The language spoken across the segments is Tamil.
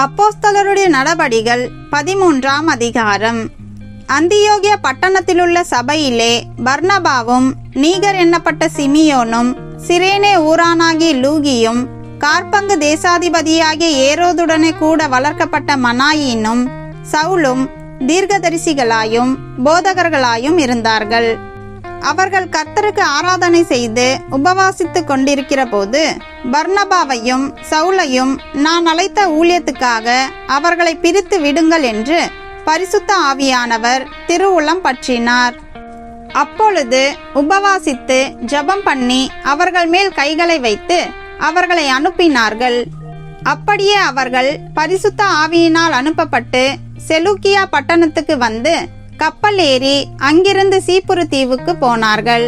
அப்போஸ்தலருடைய நடபடிகள் பதிமூன்றாம் அதிகாரம். அந்தியோகிய பட்டணத்திலுள்ள சபையிலே பர்ணபாவும் நீகர் எண்ணப்பட்ட சிமியோனும் சிரேனே ஊரானாகிய லூகியும் கார்பங்கு தேசாதிபதியாகிய ஏரோதுடனே கூட வளர்க்கப்பட்ட மனாயினும் சவுலும் தீர்க்கதரிசிகளாயும் போதகர்களாயும் இருந்தார்கள். அவர்கள் கர்த்தருக்கு ஆராதனை செய்து உபவாசித்து கொண்டிருக்கிற போது பர்ணபாவையும் சவுலையும் நான் அழைத்த ஊழியத்துக்காக அவர்களை பிரித்து விடுங்கள் என்று பரிசுத்த ஆவியானவர் திருவுளம் பற்றினார். அப்பொழுது உபவாசித்து ஜெபம் பண்ணி அவர்கள் மேல் கைகளை வைத்து அவர்களை அனுப்பினார்கள். அப்படியே அவர்கள் பரிசுத்த ஆவியினால் அனுப்பப்பட்டு செலுக்கியா பட்டணத்துக்கு வந்து கப்பல் ஏறி அங்கிருந்து சீப்புரு தீவுக்கு போனார்கள்.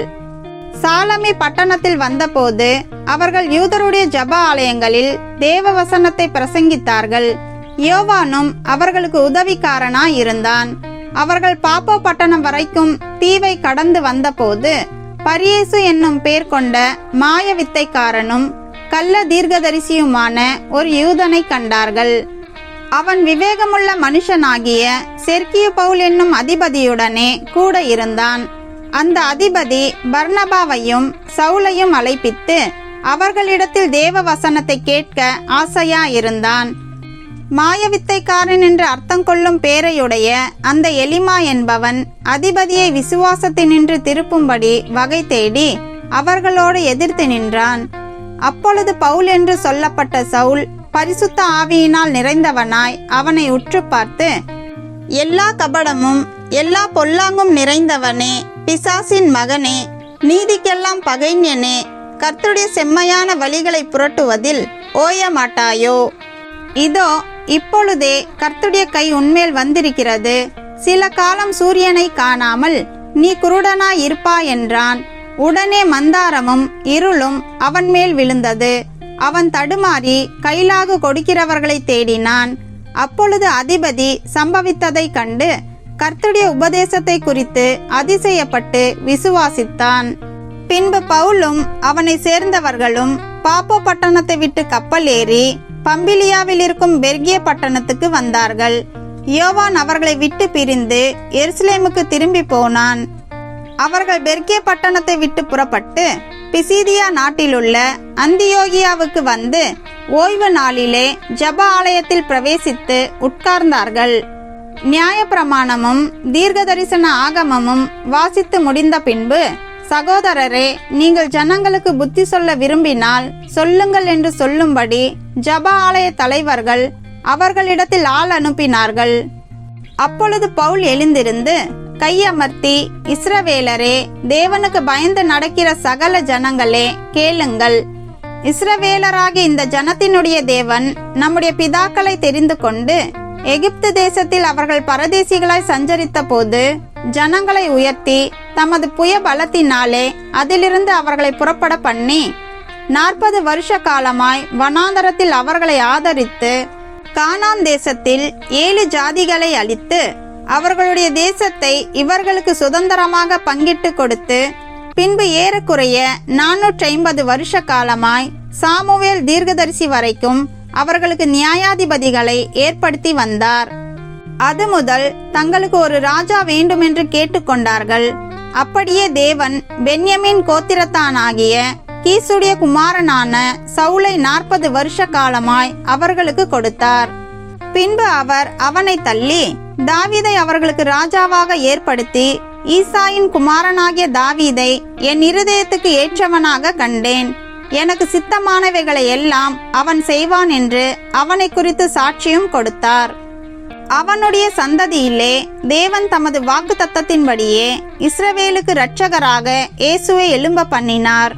சாலமி பட்டணத்தில் வந்தபோது அவர்கள் யூதருடைய ஜப ஆலயங்களில் தேவ வசனத்தை பிரசங்கித்தார்கள். யோவானும் அவர்களுக்கு உதவிக்காரனாய் இருந்தான் அவர்கள் பாப்போ பட்டணம் வரைக்கும் தீவை கடந்து வந்தபோது பரியேசு என்னும் பேர் கொண்ட மாய வித்தைக்காரனும் கள்ள தீர்க்கதரிசியுமான ஒரு யூதனை கண்டார்கள். அவன் விவேகமுள்ள மனுஷனாகிய செர்கியு பவுல் என்னும் அதிபதியுடனே கூட இருந்தான். அந்த அதிபதி பர்னபாவையும் சவுலையும் அழைப்பித்து அவர்களிடத்தில் தேவ வசனத்தை கேட்க ஆசையா இருந்தான் மாயவித்தைக்காரன் என்று அர்த்தம் கொள்ளும் பேரையுடைய அந்த எலிமா என்பவன் அதிபதியை விசுவாசத்தினின்று திருப்பும்படி வகை தேடி அவர்களோடு எதிர்த்து நின்றான். அப்பொழுது பவுல் என்று சொல்லப்பட்ட சவுல் பரிசுத்த ஆவியினால் நிறைந்தவனாய் அவனை உற்று பார்த்து எல்லா கபடமும் எல்லா பொல்லாங்கும் நிறைந்தவனே பிசாசின் மகனே நீதிக்கெல்லாம் பகைஞனே கர்த்துடைய செம்மையான வழிகளை புரட்டுவதில் ஓய மாட்டாயோ இதோ இப்பொழுதே கர்த்துடைய கை உன்மேல் வந்திருக்கிறது. சில காலம் சூரியனை காணாமல் நீ குருடனாய் இருப்பா என்றான். உடனே மந்தாரமும் இருளும் அவன் மேல் விழுந்தது. அவன் தடுமாறி கைலாகு கொடுக்கிறவர்களை தேடினான். அப்பொழுது அதிபதி சம்பவித்ததைக் கண்டு கர்த்துடைய உபதேசத்தை குறித்து அதிசயப்பட்டு விசுவாசித்தான். பின்பு பவுலும் அவனை சேர்ந்தவர்களும் பாப்போ பட்டணத்தை விட்டு கப்பல் ஏறி பம்பிலியாவில் இருக்கும் பெர்கிய பட்டணத்துக்கு வந்தார்கள். யோவான் அவர்களை விட்டு பிரிந்து எருசலேமுக்கு திரும்பி போனான். அவர்கள் பெர்கிய பட்டணத்தை விட்டு புறப்பட்டு பிசீதியா நாட்டிலுள்ள அந்தியோகியாவுக்கு வந்து ஓய்வு நாளிலே ஜப ஆலயத்தில் பிரவேசித்து உட்கார்ந்தார்கள். நியாயப்பிரமாணமும் தீர்க்க தரிசன ஆகமமும் வாசித்து முடிந்த பின்பு சகோதரரே நீங்கள் ஜனங்களுக்கு புத்தி சொல்ல விரும்பினால் சொல்லுங்கள் என்று சொல்லும்படி ஜப ஆலய தலைவர்கள் அவர்களிடத்தில் ஆள் அனுப்பினார்கள். அப்பொழுது பவுல் எழுந்திருந்து கையமர்த்தி இஸ்ரவேலரே தேவனுக்கு பயந்து நடக்கிற சகல ஜனங்களே கேளுங்கள். இஸ்ரவேலராகிய இந்த ஜனத்தினுடைய தேவன் நம்முடைய பிதாக்களை தெரிந்து கொண்டு எகிப்து தேசத்தில் அவர்கள் பரதேசிகளாய் சஞ்சரித்த போது ஜனங்களை உயர்த்தி தமது புய பலத்தினாலே அதிலிருந்து அவர்களை புறப்பட பண்ணி நாற்பது வருஷ காலமாய் வனாந்தரத்தில் அவர்களை ஆதரித்து கானான் தேசத்தில் ஏழு ஜாதிகளை அளித்து அவர்களுடைய தேசத்தை இவர்களுக்கு சுதந்திரமாக பங்கிட்டு கொடுத்து பின்பு ஏறக்குறைய நானூற்றி ஐம்பது வருஷ காலமாய் சாமுவேல் தீர்க்கதரிசி வரைக்கும் அவர்களுக்கு நியாயாதிபதிகளை ஏற்படுத்தி வந்தார். அது முதல் தங்களுக்கு ஒரு ராஜா வேண்டுமென்று கேட்டுக்கொண்டார்கள் அப்படியே தேவன் பென்யமின் கோத்திரத்தானாகிய கீசுடைய குமாரனான சவுலை நாற்பது வருஷ காலமாய் அவர்களுக்கு கொடுத்தார். பின்பு அவர் அவனை தள்ளி தாவீதை அவர்களுக்கு ராஜாவாக ஏற்படுத்தி ஈசாயின் குமாரனாகிய தாவீதை என் இருதயத்துக்கு ஏற்றவனாக கண்டேன். எனக்கு சித்தமானவைகளை எல்லாம் அவன் செய்வான் என்று அவனை குறித்து சாட்சியும் கொடுத்தார். அவனுடைய சந்ததியிலே தேவன் தமது வாக்கு தத்தத்தின்படியே இஸ்ரவேலுக்கு இரட்சகராக இயேசுவை எழும்ப பண்ணினார்.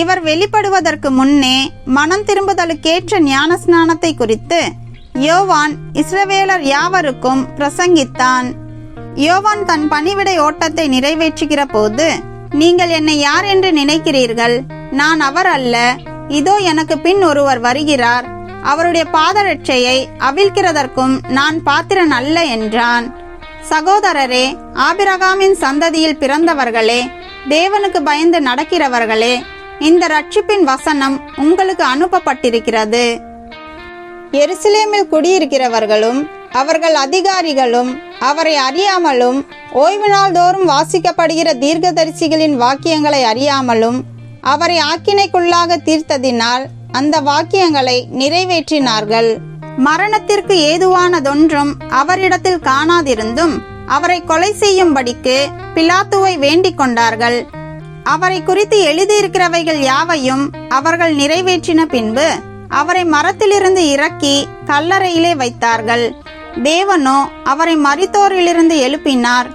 இவர் வெளிப்படுவதற்கு முன்னே மனம் திரும்புதலுக்கேற்ற ஞானஸ்நானத்தை குறித்து யோவான் இஸ்ரவேலர் யாவருக்கும் பிரசங்கித்தான். யோவான் தன் பணிவிடை ஓட்டத்தை நிறைவேற்றுகிற போது நீங்கள் என்னை யார் என்று நினைக்கிறீர்கள்? நான் அவர் அல்ல. இதோ எனக்கு பின் ஒருவர் வருகிறார். அவருடைய பாதரட்சையை அவிழ்க்கிறதற்கும் நான் பாத்திரன் அல்ல என்றான். சகோதரரே ஆபிரகாமின் சந்ததியில் பிறந்தவர்களே தேவனுக்கு பயந்து நடக்கிறவர்களே இந்த ரட்சிப்பின் வசனம் உங்களுக்கு அனுப்பப்பட்டிருக்கிறது. எருசலேமில் குடியிருக்கிறவர்களும் அவர்கள் அதிகாரிகளும் அவரை அறியாமலும் ஓய்வு நாள்தோறும் வாசிக்கப்படுகிற தீர்க்கதரிசிகளின் வாக்கியங்களை அறியாமலும் அவரை ஆக்கினைக்குள்ளாக தீர்த்ததினால் அந்த வாக்கியங்களை நிறைவேற்றினார்கள். மரணத்திற்கு ஏதுவானதொன்றும் அவரிடத்தில் காணாதிருந்தும் அவரை கொலை செய்யும்படிக்கு பிலாத்துவை வேண்டிக் கொண்டார்கள். அவரை குறித்து எழுதியிருக்கிறவைகள் யாவையும் அவர்கள் நிறைவேற்றின பின்பு அவரை மரத்திலிருந்து இறக்கி கல்லறையிலே வைத்தார்கள். தேவனோ அவரை மரித்தோரிலிருந்து எழுப்பினார்.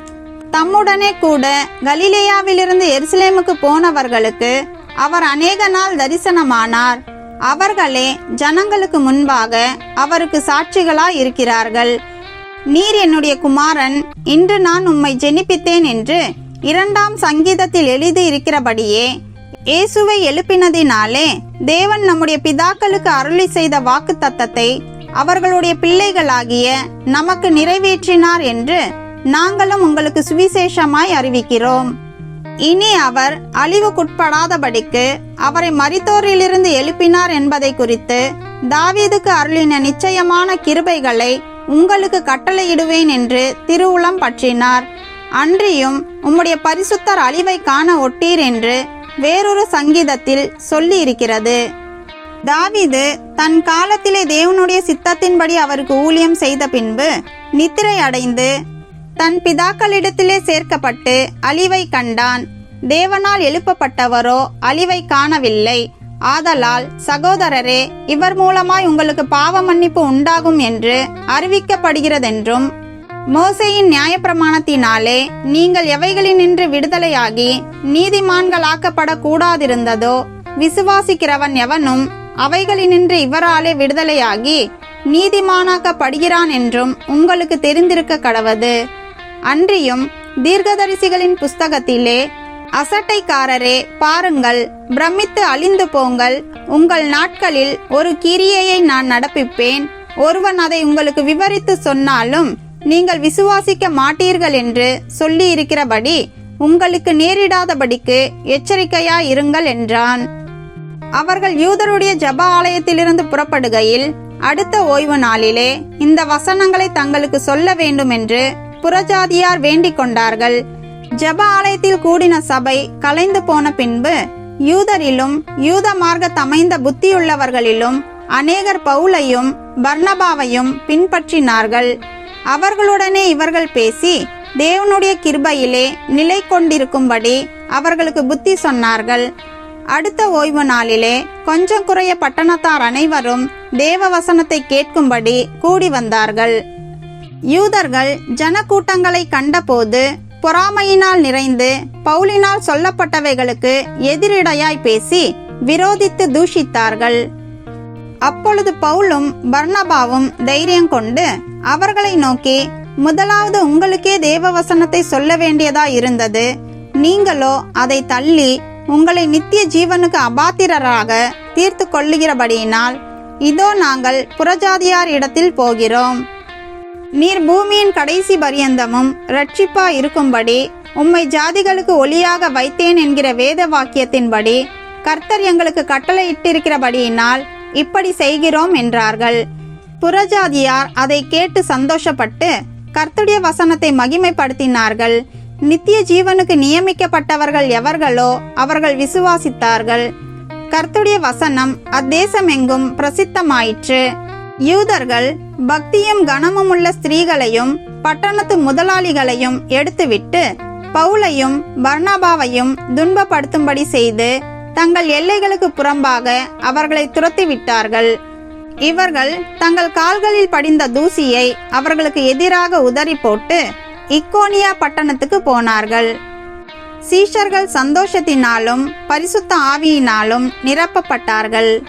தம்முடனே கூட கலிலேயாவிலிருந்து எருசலேமுக்கு போனவர்களுக்கு அவர் அநேக நாள் தரிசனமானார். அவர்களே ஜனங்களுக்கு முன்பாக அவருக்கு சாட்சிகளாய் இருக்கிறார்கள் நீர் என்னுடைய குமாரன் இன்று நான் உம்மை ஜெனிப்பித்தேன் என்று இரண்டாம் சங்கீதத்தில் எழுதி இருக்கிறபடியே இயேசுவை எழுப்பினதினாலே தேவன் நம்முடைய பிதாக்களுக்கு அருளி செய்த வாக்கு தத்தத்தை அவர்களுடைய பிள்ளைகளாகிய நமக்கு நிறைவேற்றினார் என்று நாங்களும் உங்களுக்கு சுவிசேஷமாய் அறிவிக்கிறோம். இனி அவர் அழிவுக்குட்படாதபடிக்கு அவரை மரித்தோரிலிருந்து எழுப்பினார் என்பதை குறித்து தாவீதுக்கு அருளின நிச்சயமான கிருபைகளை உங்களுக்கு கட்டளையிடுவேன் என்று திருவுளம் பற்றினார். அன்றியும் உம்முடைய பரிசுத்தர் அழிவை காண ஒட்டீர் என்று வேறொரு சங்கீதத்தில் சொல்லி இருக்கிறது தன் காலத்திலே தேவனுடைய சித்தத்தின்படி அவருக்கு ஊழியம் செய்த பின்பு நித்திரை அடைந்து தன் பிதாக்களிடத்திலே சேர்க்கப்பட்டு அழிவை கண்டான். தேவனால் எழுப்பப்பட்டவரோ அழிவை காணவில்லை. ஆதலால் சகோதரரே இவர் மூலமாய் உங்களுக்கு பாவ மன்னிப்பு உண்டாகும் என்று அறிவிக்கப்படுகிறதென்றும் மோசையின் நியாயப்பிரமாணத்தினாலே நீங்கள் எவைகளினின்று விடுதலையாகி நீதிமான்களாக்கப்படக்கூடாதிருந்ததோ விசுவாசிக்கிறவன் எவனும் அவைகளினின்று இவராலே விடுதலையாகி நீதிமானாக்கப்படுகிறான் என்றும் உங்களுக்கு தெரிந்திருக்க கடவது. அன்றியும் தீர்க்கதரிசிகளின் புஸ்தகத்திலே அசட்டைக்காரரே பாருங்கள் பிரமித்து அழிந்து போங்கள் உங்கள் நாட்களில் ஒரு கிரியையை நான் நடப்பிப்பேன் ஒருவன் அதை உங்களுக்கு விவரித்து சொன்னாலும் நீங்கள் விசுவாசிக்க மாட்டீர்கள் என்று சொல்லி இருக்கிறபடி உங்களுக்கு நேரிடாதபடிக்கு எச்சரிக்கையா இருங்கள் என்றான். அவர்கள் யூதருடைய ஜப ஆலயத்திலிருந்து புறப்படுகையில் அடுத்த ஓய்வு நாளிலே இந்த வசனங்களை தங்களுக்கு சொல்ல வேண்டும் என்று புறஜாதியார் வேண்டிக் கொண்டார்கள். ஜப ஆலயத்தில் கூடின சபை கலைந்து போன பின்பு யூதரிலும் யூத மார்க்கத்தமைந்த புத்தியுள்ளவர்களிலும் அநேகர் பவுலையும் பர்ணபாவையும் பின்பற்றினார்கள். அவர்களுடனே இவர்கள் பேசி தேவனுடைய கிருபையிலே நிலை கொண்டிருக்கும்படி அவர்களுக்கு புத்தி சொன்னார்கள். அடுத்த ஓய்வு நாளிலே கொஞ்சம் குறைய பட்டணத்தார் அனைவரும் தேவ வசனத்தை கேட்கும்படி கூடி வந்தார்கள். யூதர்கள் ஜனக்கூட்டங்களை கண்டபோது பொறாமையினால் நிறைந்து பவுலினால் சொல்லப்பட்டவைகளுக்கு எதிரிடையாய் பேசி விரோதித்து தூஷித்தார்கள். அப்பொழுது பவுலும் பர்ணபாவும் தைரியம் கொண்டு அவர்களை நோக்கி முதலாவது உங்களுக்கே தேவ வசனத்தை சொல்ல வேண்டியதா இருந்தது. நீங்களோ அதை தள்ளி உங்களை நித்திய ஜீவனுக்கு அபாத்திரராக தீர்த்து கொள்ளுகிறபடியினால் இதோ நாங்கள் புறஜாதியார் இடத்தில் போகிறோம். நீர் பூமியின் கடைசி பரியந்தமும் ரட்சிப்பா இருக்கும்படி உம்மை ஜாதிகளுக்கு ஒளியாக வைத்தேன் என்கிற வேத வாக்கியத்தின்படி கர்த்தர் எங்களுக்கு கட்டளையிட்டிருக்கிறபடியினால் இப்படி செய்கிறோம் என்றார்கள். புறஜாதியார் அதை கேட்டு சந்தோஷப்பட்டு கர்த்துடைய வசனத்தை மகிமைப்படுத்தினார்கள். நித்திய ஜீவனுக்கு நியமிக்கப்பட்டவர்கள் எவர்களோ அவர்கள் விசுவாசித்தார்கள். கர்த்துடைய வசனம் அத்தேசமெங்கும் பிரசித்தமாயிற்று. யூதர்கள் பக்தியும் கனமும் உள்ள ஸ்திரீகளையும் பட்டணத்து முதலாளிகளையும் எடுத்துவிட்டு பவுலையும் பர்னபாவையும் துன்பப்படுத்தும்படி செய்து தங்கள் எல்லைகளுக்கு புறம்பாக அவர்களை துரத்திவிட்டார்கள். இவர்கள் தங்கள் கால்களில் படிந்த தூசியை அவர்களுக்கு எதிராக உதறி போட்டு இக்கோனியா பட்டணத்துக்கு போனார்கள். சீஷர்கள் சந்தோஷத்தினாலும் பரிசுத்த ஆவியினாலும் நிரப்பப்பட்டார்கள்.